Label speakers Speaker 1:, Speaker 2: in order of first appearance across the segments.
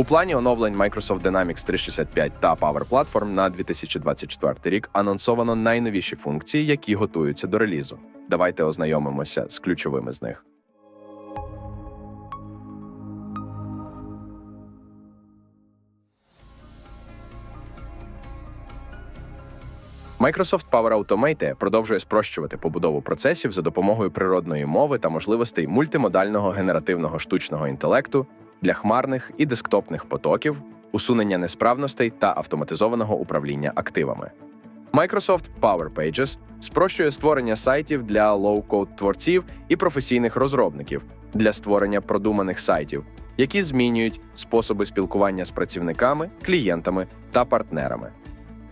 Speaker 1: У плані оновлень Microsoft Dynamics 365 та Power Platform на 2024 рік анонсовано найновіші функції, які готуються до релізу. Давайте ознайомимося з ключовими з них. Microsoft Power Automate продовжує спрощувати побудову процесів за допомогою природної мови та можливостей мультимодального генеративного штучного інтелекту для хмарних і десктопних потоків, усунення несправностей та автоматизованого управління активами. Microsoft Power Pages спрощує створення сайтів для лоу-код творців і професійних розробників для створення продуманих сайтів, які змінюють способи спілкування з працівниками, клієнтами та партнерами.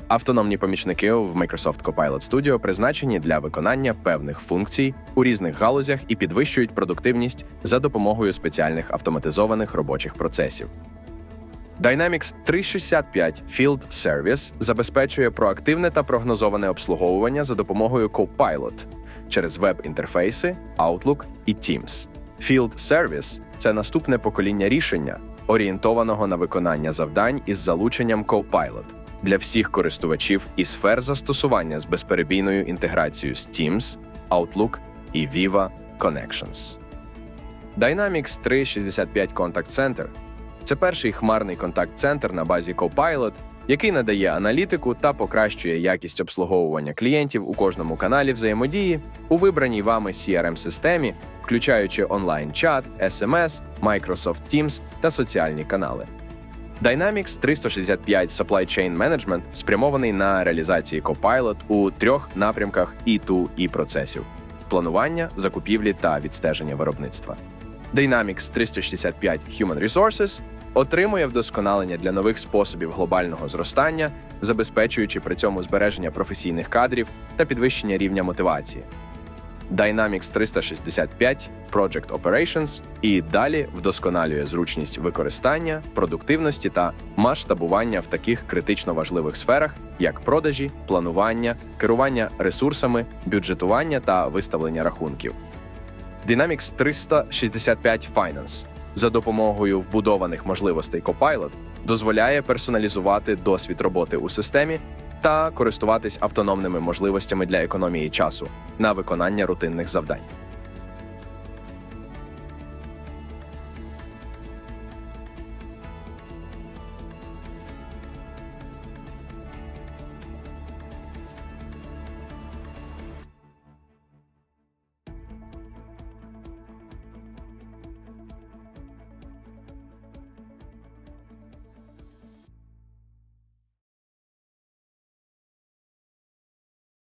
Speaker 1: Автономні помічники в Microsoft Copilot Studio призначені для виконання певних функцій у різних галузях і підвищують продуктивність за допомогою спеціальних автоматизованих робочих процесів. Dynamics 365 Field Service забезпечує проактивне та прогнозоване обслуговування за допомогою Copilot через веб-інтерфейси, Outlook і Teams. Field Service – це наступне покоління рішення, орієнтованого на виконання завдань із залученням Copilot для всіх користувачів і сфер застосування з безперебійною інтеграцією з Teams, Outlook і Viva Connections. Dynamics 365 Contact Center – це перший хмарний контакт-центр на базі Copilot, який надає аналітику та покращує якість обслуговування клієнтів у кожному каналі взаємодії у вибраній вами CRM-системі, включаючи онлайн-чат, SMS, Microsoft Teams та соціальні канали. Dynamics 365 Supply Chain Management спрямований на реалізації Copilot у трьох напрямках E2 і процесів: планування, закупівлі та відстеження виробництва. Dynamics 365 Human Resources отримує вдосконалення для нових способів глобального зростання, забезпечуючи при цьому збереження професійних кадрів та підвищення рівня мотивації. Dynamics 365 Project Operations і далі вдосконалює зручність використання, продуктивності та масштабування в таких критично важливих сферах, як продажі, планування, керування ресурсами, бюджетування та виставлення рахунків. Dynamics 365 Finance за допомогою вбудованих можливостей Copilot дозволяє персоналізувати досвід роботи у системі та користуватись автономними можливостями для економії часу на виконання рутинних завдань.